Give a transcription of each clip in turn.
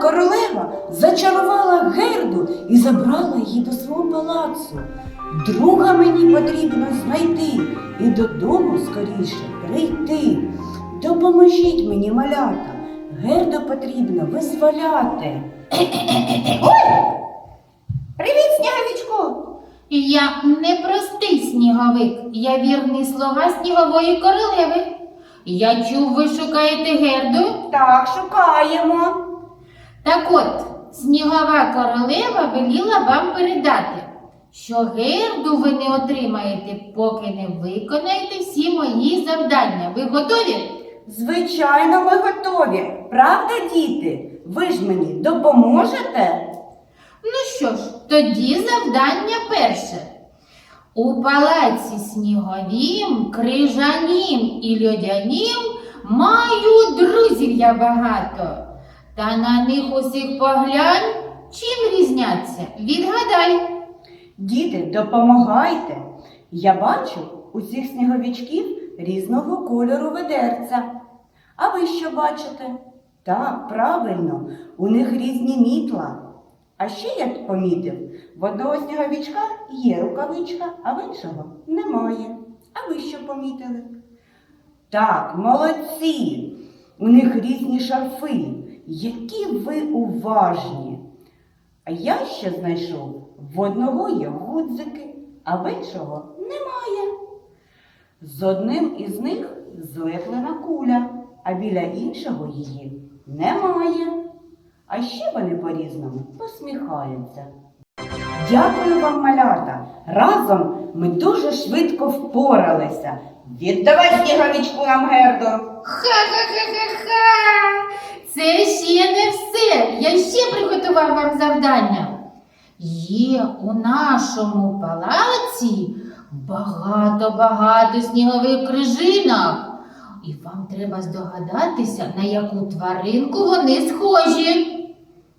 королева зачарувала Герду і забрала її до свого палацу. Друга мені потрібно знайти і додому скоріше прийти. Допоможіть мені, малята. Герду потрібно визволяти. Привіт, сніговичку! Я не простий сніговик, я вірний слуга снігової королеви. Я чув, ви шукаєте герду. Так, шукаємо. Так от, снігова королева веліла вам передати, що герду ви не отримаєте, поки не виконаєте всі мої завдання. Ви готові? Звичайно, ми готові. Правда, діти? Ви ж мені допоможете? Ну що ж, тоді завдання перше. У палаці сніговім, крижанім і льодянім маю друзів я багато. Та на них усіх поглянь, чим різняться? Відгадай. Діти, допомагайте. Я бачу у цих сніговичків різного кольору ведерця. А ви що бачите? Так, правильно, у них різні мітла. А ще я помітив, в одного сніговичка є рукавичка, а в іншого немає. А ви що помітили? Так, молодці! У них різні шарфи. Які ви уважні! А я ще знайшов, в одного є гудзики, а в іншого немає. З одним із них злеплена куля, а біля іншого її немає. А ще вони по-різному посміхаються. Дякую вам, малята! Разом ми дуже швидко впоралися. Віддавай сніговичку нам герду. Ха-ха-ха-ха-ха! Це ще не все. Я ще приготував вам завдання. Є у нашому палаці багато-багато снігових крижинок. І вам треба здогадатися, на яку тваринку вони схожі.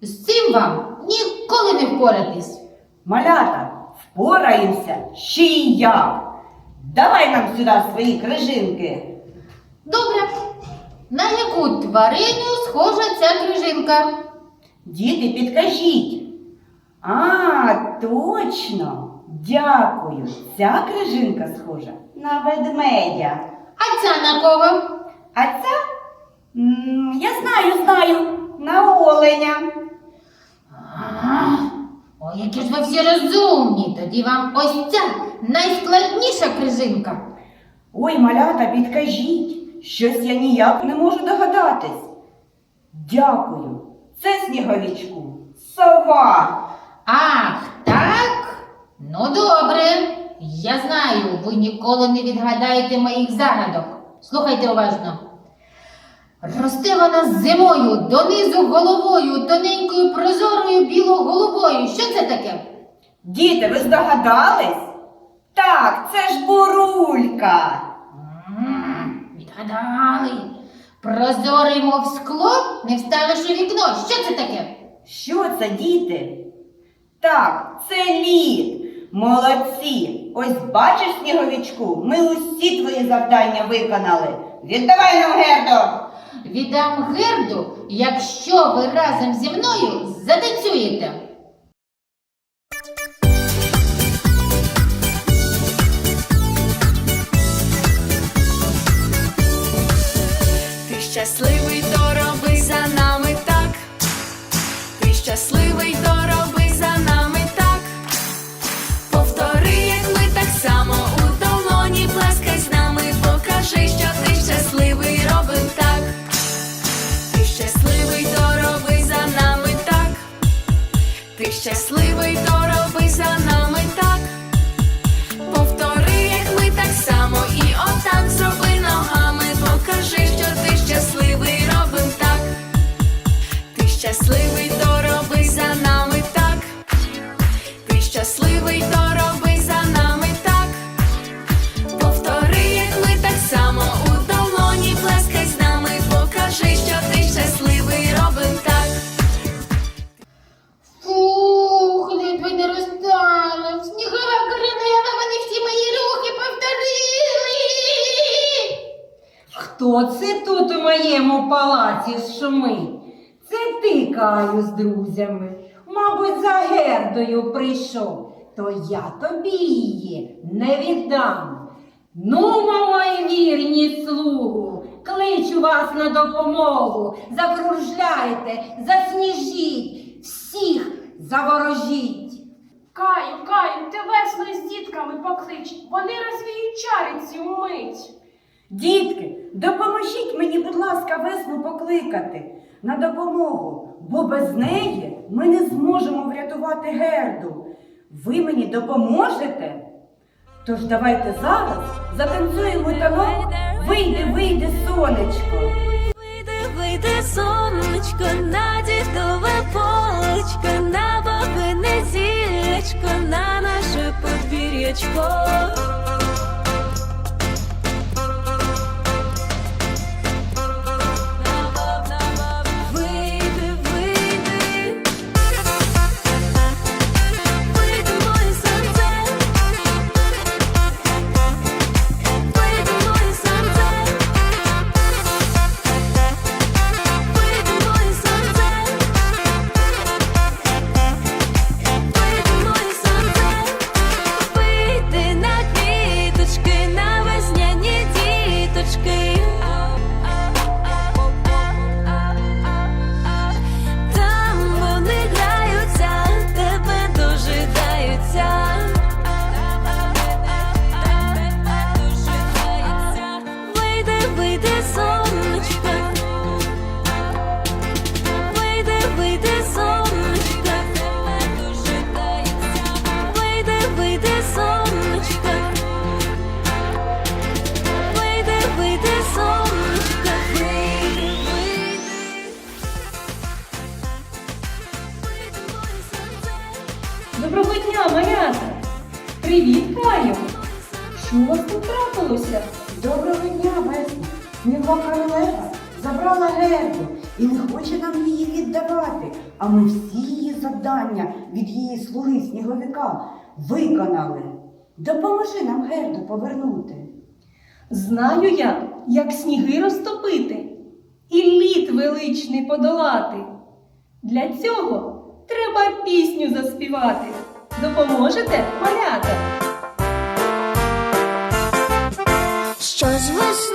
З цим вам ніколи не впоратись. Малята, впораємося ще й як. Давай нам сюди свої крижинки. Добре. На яку тварину схожа ця крижинка? Діти, підкажіть. А, точно. Дякую. Ця крижинка схожа на ведмедя. А ця на кого? А ця, м, я знаю, знаю, на оленя. Ой, які ж ви всі розумні. Тоді вам ось ця найскладніша крижинка. Ой, малята, підкажіть. Щось я ніяк не можу догадатись. Дякую. Це сніговичку. Сова. Ах, так? Ну добре. Я знаю, ви ніколи не відгадаєте моїх загадок. Слухайте уважно. Росте вона зимою, донизу головою, тоненькою прозорою біло-голубою. Що це таке? Діти, ви здогадались? Так, це ж бурулька. М, Відгадали. Прозорий, мов скло, не вставиш у вікно. Що це таке? Що це, діти? Так, це лід. Молодці. Ось бачиш, сніговичку, ми усі твої завдання виконали. Віддавай нам гердо. Віддам герду, якщо ви разом зі мною затанцюєте. Ти щасливий, щасливий, то роби за нами так. Ти щасливий, то роби за нами так. Повтори, як ми так само у долоні плескай з нами, покажи, що ти щасливий, робим так. Фух, ледве не розтала. Снігова королева, вони всі мої рухи повторили. Хто це тут у моєму палаці шумить? Це ти, Каю, з друзями. Мабуть, за гердою прийшов, то я тобі її не віддам. Ну, мої вірні слугу, кличу вас на допомогу, закружляйте, засніжіть, всіх заворожіть. Каю, Каю, ти весно з дітками поклич, вони розвіють чари цю мить. Дітки, допоможіть мені, будь ласка, весну покликати на допомогу, бо без неї ми не зможемо врятувати герду. Ви мені допоможете? Тож давайте зараз затанцюємо танок Вийди, вийди, сонечко. Вийди, вийди, сонечко, на дідове полечко, на бабине зілечко, на наше подвір'ячко. Привіт, Каю! Що у вас тут трапилося? Доброго дня, весна. Снігова королева забрала герду і не хоче нам її віддавати. А ми всі її завдання від її слуги сніговика виконали. Допоможи нам герду повернути. Знаю я, як сніги розтопити і лід величний подолати. Для цього треба пісню заспівати. Допоможете, малята? Щось весною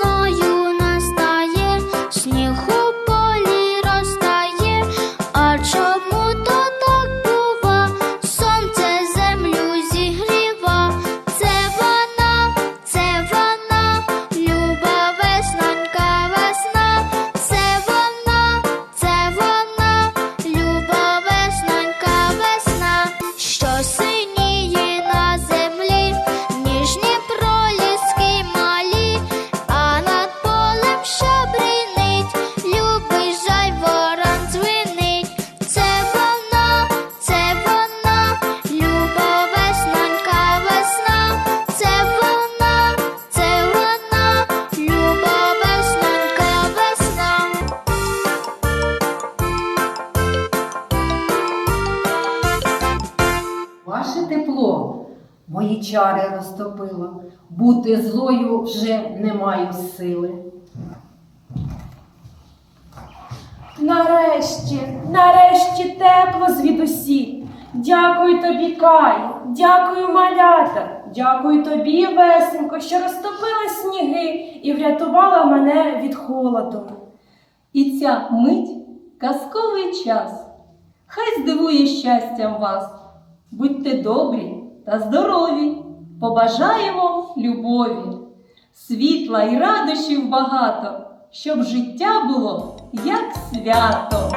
чари розтопило. Бути злою вже не маю сили. Нарешті, нарешті тепло звідусі. Дякую тобі, Каю, дякую, малята, дякую тобі, весенько, що розтопила сніги і врятувала мене від холоду. І ця мить казковий час. Хай здивує щастям вас. Будьте добрі та здорові. Побажаємо любові, світла і радощів багато, щоб життя було як свято.